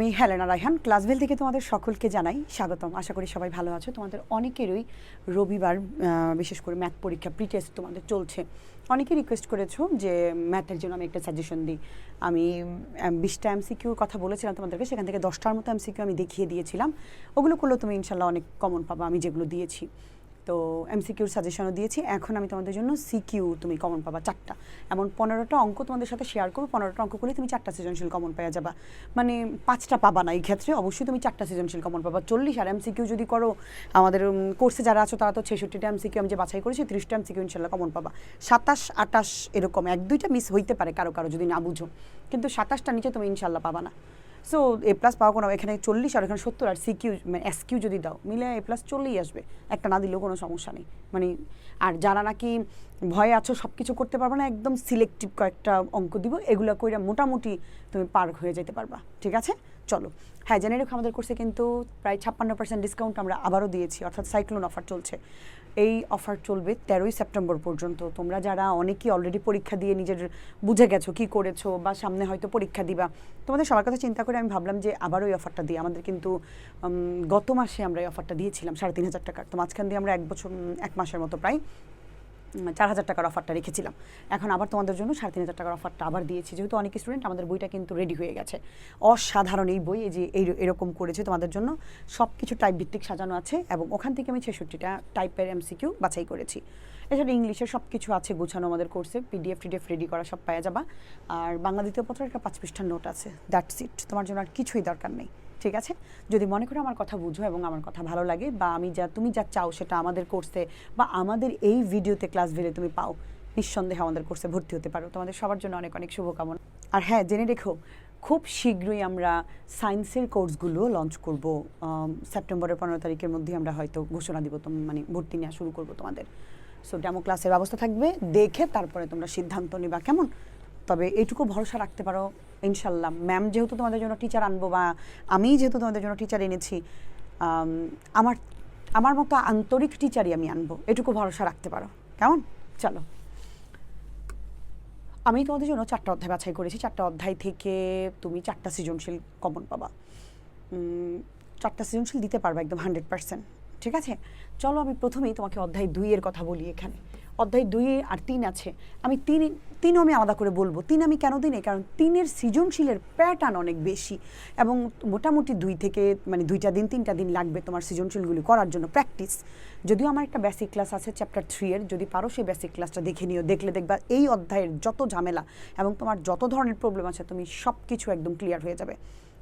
আমি হেলেনা রায়হান, ক্লাসভেল থেকে তোমাদের সকলকে জানাই স্বাগতম। আশা করি সবাই ভালো আছো। তোমাদের অনেকেরই রবিবার বিশেষ করে ম্যাথ পরীক্ষা প্রি টেস্ট তোমাদের চলছে। অনেকে রিকোয়েস্ট করেছ যে ম্যাথের জন্য আমি একটা সাজেশন দিই। আমি বিশটা এমসিকিউর কথা বলেছিলাম তোমাদেরকে, সেখান থেকে দশটার মতো এমসিকিউ আমি দেখিয়ে দিয়েছিলাম। ওগুলো করলেও তুমি ইনশাল্লাহ অনেক কমন পাবা, আমি যেগুলো দিয়েছি। তো এমসিকিউর সাজেশনও দিয়েছি। এখন আমি তোমাদের জন্য সিকিউ তুমি কমন পাবা চারটা। এমন পনেরোটা অঙ্ক তোমাদের সাথে শেয়ার করব। পনেরোটা অঙ্ক করলে তুমি চারটা সৃজনশীল কমন পাওয়া যাবা। মানে পাঁচটা পাবা না এই ক্ষেত্রে। অবশ্যই তুমি চারটা সৃজনশীল কমন পাবা। চল্লিশ আর এমসিকিউ যদি করো, আমাদের কোর্সে যারা আছো তারা তো ছেষট্টিটা এমসিকিউ আমি যে বাছাই করেছি, তিরিশটা এমসিকিউ ইনশাল্লাহ কমন পাবা। সাতাশ আটাশ এরকম, এক দুইটা মিস হইতে পারে কারও কারও যদি না বুঝো। কিন্তু সাতাশটা নিচে তুমি ইনশাল্লাহ পাবা না। সো এ প্লাস পাওয়া কোনো, এখানে চল্লিশ আর এখানে সত্তর, আর সিকিউ মানে এস কিউ যদি দাও, মিলে এ প্লাস চলেই আসবে। একটা না দিলেও কোনো সমস্যা নেই। মানে আর যারা নাকি ভয়ে আছো সব কিছু করতে পারবে না, একদম সিলেক্টিভ কয়েকটা অঙ্ক দিব, এগুলো কইরা মোটামুটি তুমি পার হয়ে যেতে পারবা। ঠিক আছে? চলো। হ্যাঁ জেনে রেখো, আমাদের কোর্সে কিন্তু প্রায় ছাপ্পান্ন পার্সেন্ট ডিসকাউন্ট আমরা আবারও দিয়েছি, অর্থাৎ সাইক্লোন অফার চলছে। এই অফার চলবে তেরোই সেপ্টেম্বর পর্যন্ত। তোমরা যারা অনেকেই অলরেডি পরীক্ষা দিয়ে নিজের বুঝে গেছো কি করেছ বা সামনে হয়তো পরীক্ষা দিবা, তোমাদের সবার কথা চিন্তা করে আমি ভাবলাম যে আবারও এই অফারটা দিই। আমাদের কিন্তু গত মাসে আমরা এই অফারটা দিয়েছিলাম সাড়ে তিন হাজার টাকার। তো মাঝখান দিয়ে আমরা এক বছর এক মাসের মতো প্রায়। চার হাজার টাকার অফারটা রেখেছিলাম। এখন আবার তোমাদের জন্য সাড়ে তিন হাজার টাকার অফারটা আবার দিয়েছি। যেহেতু অনেক স্টুডেন্ট আমাদের বইটা কিন্তু রেডি হয়ে গেছে। অসাধারণ এই বই, এই যে এই এরকম করেছে তোমাদের জন্য। সব কিছু টাইপ ভিত্তিক সাজানো আছে এবং ওখান থেকে আমি ছেষট্টিটা টাইপের এমসিকিউ বাছাই করেছি। এছাড়া ইংলিশের সব কিছু আছে গোছানো আমাদের কোর্সে পিডিএফ টিডিএফ রেডি করা সব পাওয়া যাবা। আর বাংলা দ্বিতীয় পত্রের একটা পাঁচ পৃষ্ঠার নোট আছে। দ্যাটস ইট তোমার জন্য আর কিছুই দরকার নেই। ঠিক আছে? যদি মনে করো আমার কথা বুঝো এবং আমার কথা ভালো লাগে বা আমি যা, তুমি যা চাও সেটা আমাদের কোর্সে বা আমাদের এই ভিডিওতে ক্লাস ভেলে তুমি পাও, নিঃসন্দেহে আমাদের কোর্সে ভর্তি হতে পারো। তোমাদের সবার জন্য অনেক অনেক শুভকামনা। আর হ্যাঁ জেনে রেখো, খুব শীঘ্রই আমরা সায়েন্সের কোর্সগুলো লঞ্চ করব। সেপ্টেম্বরের পনেরো তারিখের মধ্যে আমরা হয়তো ঘোষণা দিব মানে ভর্তি নেওয়া শুরু করব তোমাদের। সো ডেমো ক্লাসের ব্যবস্থা থাকবে, দেখে তারপরে তোমরা সিদ্ধান্ত নিবা, কেমন? তবে এটুকু ভরসা রাখতে পারো। ইনশাল্লাহ। ম্যাম যেহেতু তোমাদের জন্য টিচার আনব বা আমি যেহেতু তোমাদের জন্য টিচার এনেছি আমার আমার মতো আন্তরিক টিচারই আমি আনব। এটুকু ভরসা রাখতে পারো। কেমন? চলো। আমি তোমাদের জন্য চারটা অধ্যায় বাছাই করেছি। চারটা অধ্যায় থেকে তুমি চারটা সৃজনশীল কমন পাবা। চারটা সৃজনশীল দিতে পারবে একদম হান্ড্রেড পার্সেন্ট ঠিক আছে? চলো আমি প্রথমেই তোমাকে অধ্যায় দুইয়ের কথা বলি এখানে। অধ্যায় দুই আর তিন আছে। আমি তিন, তিনও আমি আলাদা করে বলব। তিন আমি কেন দিনে কারণ তিনের সৃজনশীলের প্যাটার্ন অনেক বেশি। এবং মোটামুটি দুই থেকে মানে দুইটা দিন, তিনটা দিন লাগবে তোমার সৃজনশীলগুলি করার জন্য প্র্যাকটিস যদিও আমার একটা বেসিক ক্লাস আছে চ্যাপ্টার থ্রি এর। যদি পারো সেই বেসিক ক্লাসটা দেখে নিও। দেখলে দেখবা এই অধ্যায়ের যত ঝামেলা এবং তোমার যত ধরনের প্রবলেম আছে, তুমি সব কিছু একদম ক্লিয়ার হয়ে যাবে।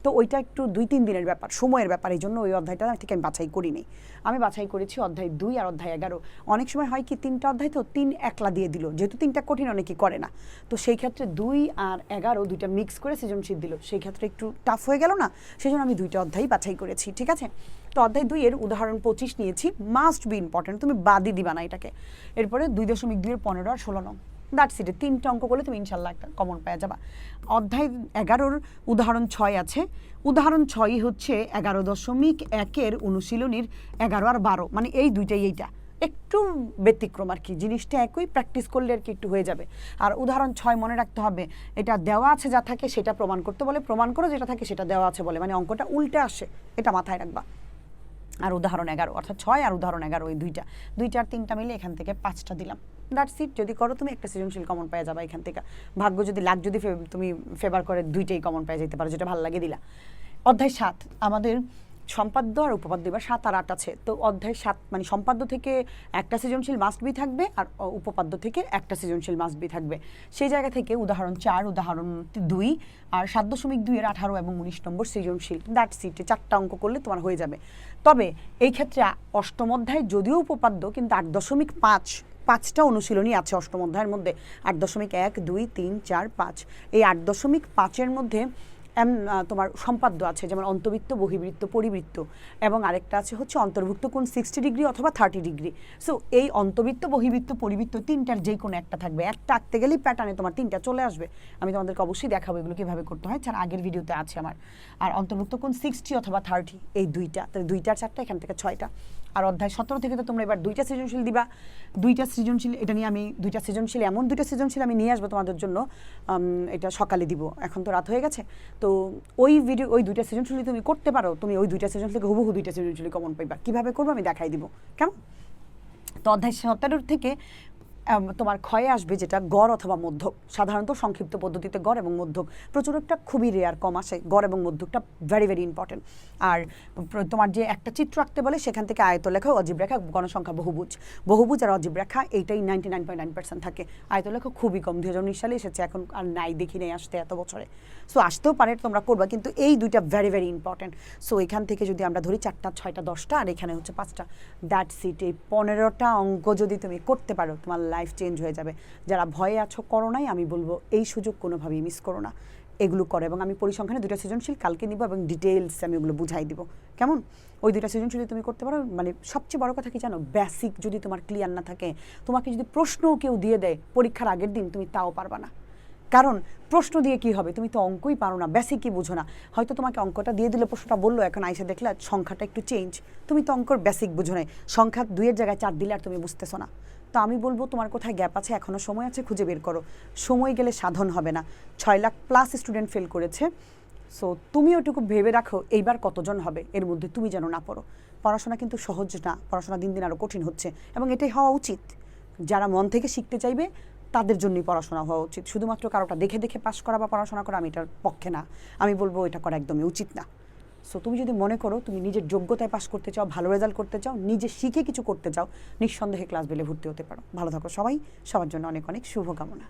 তো ওইটা একটু দুই, তিন দিনের ব্যাপার, সময়ের ব্যাপার, এই জন্য ওই অধ্যায়টা ঠিক আমি বাছাই করিনি। আমি বাছাই করেছি অধ্যায় দুই আর অধ্যায় এগারো। অনেক সময় হয় কি, তিনটা অধ্যায় তো তিন একলা দিয়ে দিল, যেহেতু তিনটা কঠিন অনেকেই করে না। তো সেই ক্ষেত্রে দুই আর এগারো দুইটা মিক্স করে সৃজনশীল দিল। সেই ক্ষেত্রে একটু টাফ হয়ে গেল না, সেই জন্য আমি দুইটা অধ্যায় বাছাই করেছি, ঠিক আছে? তো অধ্যায় দুইয়ের উদাহরণ পঁচিশ নিয়েছি মাস্ট বি ইম্পর্টেন্ট তুমি বাদই দিবা না এটাকে। এরপরে দুই দশমিক দুইয়ের পনেরো আর ষোলো নং। দ্যাটস ইট তিনটা অঙ্ক করলে তুমি ইনশাল্লাহ একটা কমন পেয়ে যাবা। অধ্যায় এগারোর উদাহরণ ছয় আছে। উদাহরণ ছয় হচ্ছে এগারো দশমিক একের অনুশীলনীর এগারো আর বারো। মানে এই দুইটাই এইটা। একটু ব্যতিক্রম আর কি। জিনিসটা একই প্র্যাকটিস করলে আর কি একটু হয়ে যাবে। আর উদাহরণ ছয় মনে রাখতে হবে, এটা দেওয়া আছে যা থাকে সেটা প্রমাণ করতে বলে। প্রমাণ করো যেটা থাকে সেটা দেওয়া আছে বলে। মানে অঙ্কটা উল্টে আসে, এটা মাথায় রাখবা। আর উদাহরণ এগারো, অর্থাৎ ছয় আর উদাহরণ এগারো ওই দুইটা। দুইটা আর তিনটা মিলে এখান থেকে পাঁচটা দিলাম। দ্যাট সিট যদি করো, তুমি একটা সৃজনশীল কমন পেয়ে যাবে এখান থেকে। ভাগ্য যদি লাখ যদি তুমি ফেভার করে, দুইটাই কমন পেয়ে যেতে পারো, যেটা ভালো লাগে দিলা। অধ্যায় সাত, আমাদের সম্পাদ্য আর উপপাদ্য, এবার সাত আর আট আছে। তো অধ্যায় সাত মানে সম্পাদ্য থেকে একটা সৃজনশীল মাস্ট বি থাকবে আর উপপাদ্য থেকে একটা সৃজনশীল মাস্ট বি থাকবে। সেই জায়গা থেকে উদাহরণ চার, উদাহরণ দুই আর সাত দশমিক দুইয়ের আঠারো এবং উনিশ নম্বর সৃজনশীল। দ্যাট সিটে চারটা অঙ্ক করলে তোমার হয়ে যাবে। তবে এই ক্ষেত্রে অষ্টম অধ্যায় যদিও উপপাদ্য, কিন্তু আট দশমিক পাঁচ পাঁচটা অনুশীলনী আছে অষ্টম অধ্যায়ের মধ্যে। আট দশমিক এক, দুই, তিন, চার, পাঁচ। এই আট দশমিক পাঁচের মধ্যে তোমার সম্পাদ্য আছে, যেমন অন্তবৃত্ত বহির্বৃত্ত পরিবৃত্ত, এবং আরেকটা আছে হচ্ছে অন্তর্ভুক্ত কোন সিক্সটি ডিগ্রি অথবা থার্টি ডিগ্রি সো এই অন্তর্বৃত্ত বহির্বৃত্ত পরিবৃত্ত তিনটার যে কোনো একটা থাকবে। একটা আঁকতে গেলেই প্যাটার্নে তোমার তিনটা চলে আসবে। আমি তোমাদেরকে অবশ্যই দেখাবো এগুলো কীভাবে করতে হয়। যার আগের ভিডিওতে আছে আমার। আর অন্তর্ভুক্ত কোন সিক্সটি অথবা থার্টি এই দুইটা। তাহলে দুইটার চারটা, এখান থেকে ছয়টা। আর অধ্যায় সতেরো থেকে তো তোমরা এবার দুইটা সৃজনশীল দিবা। দুইটা সৃজনশীল, এটা নিয়ে আমি দুইটা সৃজনশীল, এমন দুইটা সৃজনশীল আমি নিয়ে আসব তোমাদের জন্য। এটা সকালে দিব। এখন তো রাত হয়ে গেছে। তো সো ওই ভিডিও ওই দুইটা সৃজনশীল তুমি করতে পারো, তুমি ওই দুইটা সেশন থেকে হুবহু দুইটা সৃজনশীল কমন পাইবা, কীভাবে করব আমি দেখাই দিব। কেমন? তো অধ্যায় সতেরোর থেকে তোমার ক্ষয়ে আসবে যেটা গড় অথবা মধ্যক। সাধারণত সংক্ষিপ্ত পদ্ধতিতে গড় এবং মধ্যক প্রচুর একটা খুবই রেয়ার কম আসে। গড় এবং মধ্যকটা ভেরি ভেরি ইম্পর্টেন্ট আর তোমার যে একটা চিত্র আঁকতে বলে, সেখান থেকে আয়ত লেখা অজীব রেখা গণসংখ্যা বহুভুজ। বহুভুজ আর অজীব রেখা এইটাই ninety nine point nine percent থাকে। আয়ত লেখা খুবই কম। দু হাজার উনিশ সালে এসেছে, এখন আর নাই দেখি নেই আসতে এত বছরে। সো আসতেও পারে, তোমরা করবা, কিন্তু এই দুইটা ভেরি ভেরি ইম্পর্টেন্ট সো এখান থেকে যদি আমরা ধরি চারটা, ছয়টা, দশটা, আর এখানে হচ্ছে পাঁচটা। দ্যাট সিট এই পনেরোটা অঙ্ক যদি তুমি করতে পারো, তোমার লাইফ চেঞ্জ হয়ে যাবে। যারা ভয়ে আছো, করো নাই, আমি বলব, এই সুযোগ কোনোভাবেই মিস করো না। এগুলো করো এবং আমি পরিসংখ্যানে দুটো সৃজনশীল কালকে নিব এবং ডিটেলস আমি ওগুলো বুঝাই দিব। কেমন? ওই দুইটা সৃজনশীল তুমি করতে পারো মানে সবচেয়ে বড় কথা কি জানো? বেসিক যদি তোমার ক্লিয়ার না থাকে, তোমাকে যদি প্রশ্নও কেউ দিয়ে দেয়, পরীক্ষার আগের দিন তুমি তাও পারবা না। কারণ প্রশ্ন দিয়ে কি হবে? তুমি তো অঙ্কই পারো না বেসিকই বুঝো না। হয়তো তোমাকে অঙ্কটা দিয়ে দিলে প্রশ্নটা বলল, এখন আইসে দেখলে, সংখ্যাটা একটু চেঞ্জ তুমি তো অঙ্কর বেসিক বুঝো নাই। সংখ্যা দুইয়ের জায়গায় চার দিলে আর তুমি বুঝতেছো না। তো আমি বলব তোমার কোথায় গ্যাপ আছে? এখনও সময় আছে, খুঁজে বের করো। সময় গেলে সাধন হবে না। ছয় লাখ প্লাস স্টুডেন্ট ফেল করেছে। সো তুমি ওটুকু ভেবে রাখো, এইবার কতজন হবে? এর মধ্যে তুমি যেন না পড়ো। পড়াশোনা কিন্তু সহজ না। পড়াশোনা দিন দিন আরও কঠিন হচ্ছে। এবং এটাই হওয়া উচিত। যারা মন থেকে শিখতে চাইবে, তাদের জন্যই পড়াশোনা হওয়া উচিত। শুধুমাত্র কারোটা দেখে দেখে পাশ করা বা পড়াশোনা করা আমি এটার পক্ষে না। আমি বলব এটা করা একদমই উচিত না। সো তুমি যদি মনে করো তুমি নিজের যোগ্যতায় পাশ করতে চাও, ভালো রেজাল্ট করতে চাও, নিজে শিখে কিছু করতে চাও, নিঃসন্দেহে ক্লাস বেলে ভর্তি হতে পারো। ভালো থাকো সবাই। সবার জন্য অনেক অনেক শুভকামনা।